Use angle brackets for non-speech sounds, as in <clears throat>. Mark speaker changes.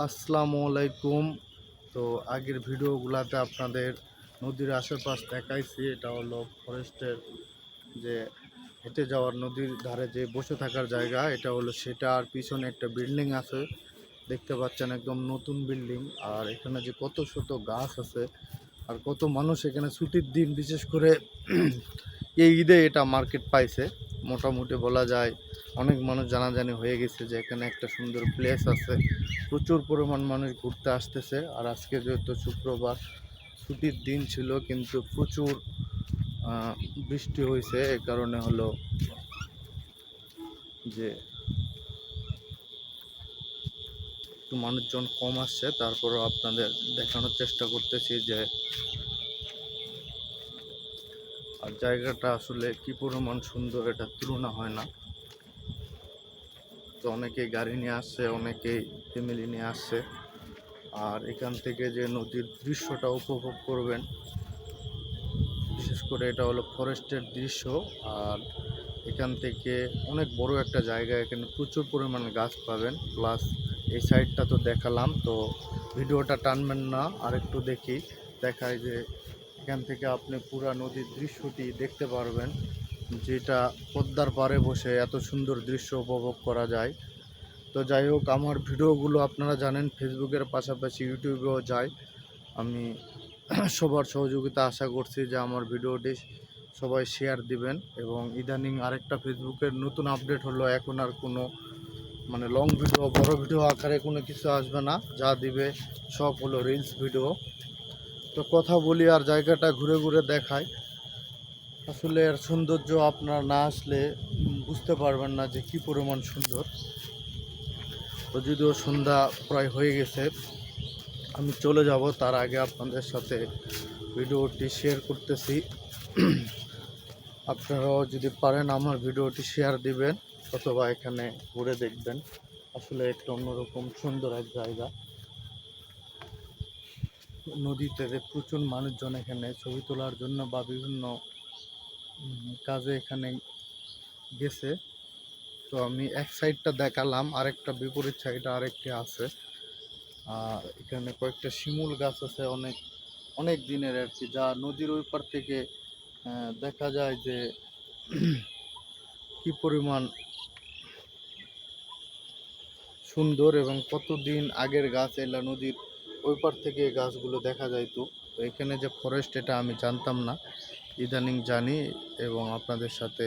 Speaker 1: আসসালামু আলাইকুম। তো আগের ভিডিওগুলোতে আপনাদের নদীর আশেপাশ দেখাইছি। এটা হলো ফরেস্টের যে হেঁটে যাওয়ার নদীর ধারে যে বসে থাকার জায়গা, এটা হলো সেটা। আর পিছনে একটা বিল্ডিং আছে, দেখতে পাচ্ছেন একদম নতুন বিল্ডিং। আর এখানে যে কত শত গাছ আছে, আর কত মানুষ এখানে ছুটির দিন, বিশেষ করে এই ঈদে এটা মার্কেট পাইছে। মোটামুটি বলা যায় অনেক মানুষ জানাজানি হয়ে গেছে যে এখানে একটা সুন্দর প্লেস আছে। প্রচুর পরিমাণ মানুষ ঘুরতে আসতেছে। আর আজকে যেহেতু শুক্রবার, ছুটির দিন ছিল, কিন্তু প্রচুর বৃষ্টি হয়েছে। এই কারণে হলো যে একটু মানুষজন কম আসছে। তারপরও আপনাদের দেখানোর চেষ্টা করতেছি যে আর জায়গাটা আসলে কি পরিমাণ সুন্দর, এটা তুলনা হয় না। তো অনেকেই গাড়ি নিয়ে আসছে অনেকেই ফ্যামিলি নিয়ে আসছে আর এখান থেকে যে নদীর দৃশ্যটা উপভোগ করবেন, বিশেষ করে এটা হলো ফরেস্টের দৃশ্য। আর এখান থেকে অনেক বড় একটা জায়গা, এখানে প্রচুর পরিমাণে গাছ পাবেন। প্লাস এই সাইডটা তো দেখালাম, তো ভিডিওটা টানবেন না, আর একটু দেখি দেখায় যে এখান থেকে আপনি পুরা নদীর দৃশ্যটি দেখতে পারবেন। যেটা পদ্মার পাড়ে বসে এত সুন্দর দৃশ্য উপভোগ করা যায়। তো যাই হোক, আমার ভিডিওগুলো আপনারা জানেন, ফেসবুকের পাশাপাশি ইউটিউবেও যায়। আমি <clears throat> সবার সহযোগিতা আশা করছি যে আমার ভিডিওটি সবাই শেয়ার দিবেন এবং ইদানিং আরেকটা ফেসবুকের নতুন আপডেট হলো, এখন আর কোনো মানে লং ভিডিও বড় ভিডিও আকারে কোনো কিছু আসবে না, যা দিবে সব হলো রিলস ভিডিও তো কথা বলি আর জায়গাটা ঘুরে ঘুরে দেখাই। আসলে এর সৌন্দর্য আপনারা না আসলে বুঝতে পারবেন না যে কি পরিমাণ সুন্দর। তো যদিও সন্ধ্যা প্রায় হয়ে গেছে, আমি চলে যাব তার আগে আপনাদের সাথে ভিডিওটি শেয়ার করতেছি। আপনারাও যদি পারেন আমার ভিডিওটি শেয়ার দিবেন অথবা এখানে ঘুরে দেখবেন। আসলে একটা অন্যরকম সুন্দর এক জায়গা। নদীতে প্রচুর মানুষজন এখানে ছবি তোলার জন্য বা বিভিন্ন কাজে এখানে গেছে। তো আমি এক সাইডটা দেখালাম, আরেকটা বিপরীত সাইডে আরেকটি আছে। আর এখানে কয়েকটা শিমুল গাছ আছে অনেক অনেক দিনের আর কি, যা নদীর ওই পার থেকে দেখা যায় যে কি পরিমাণ সুন্দর এবং কতদিন আগের গাছ এলা নদীর ওই পার থেকে গাছগুলো দেখা যাইতো তো। এখানে যে ফরেস্ট এটা আমি জানতাম না। ইদানিং জানি এবং আপনাদের সাথে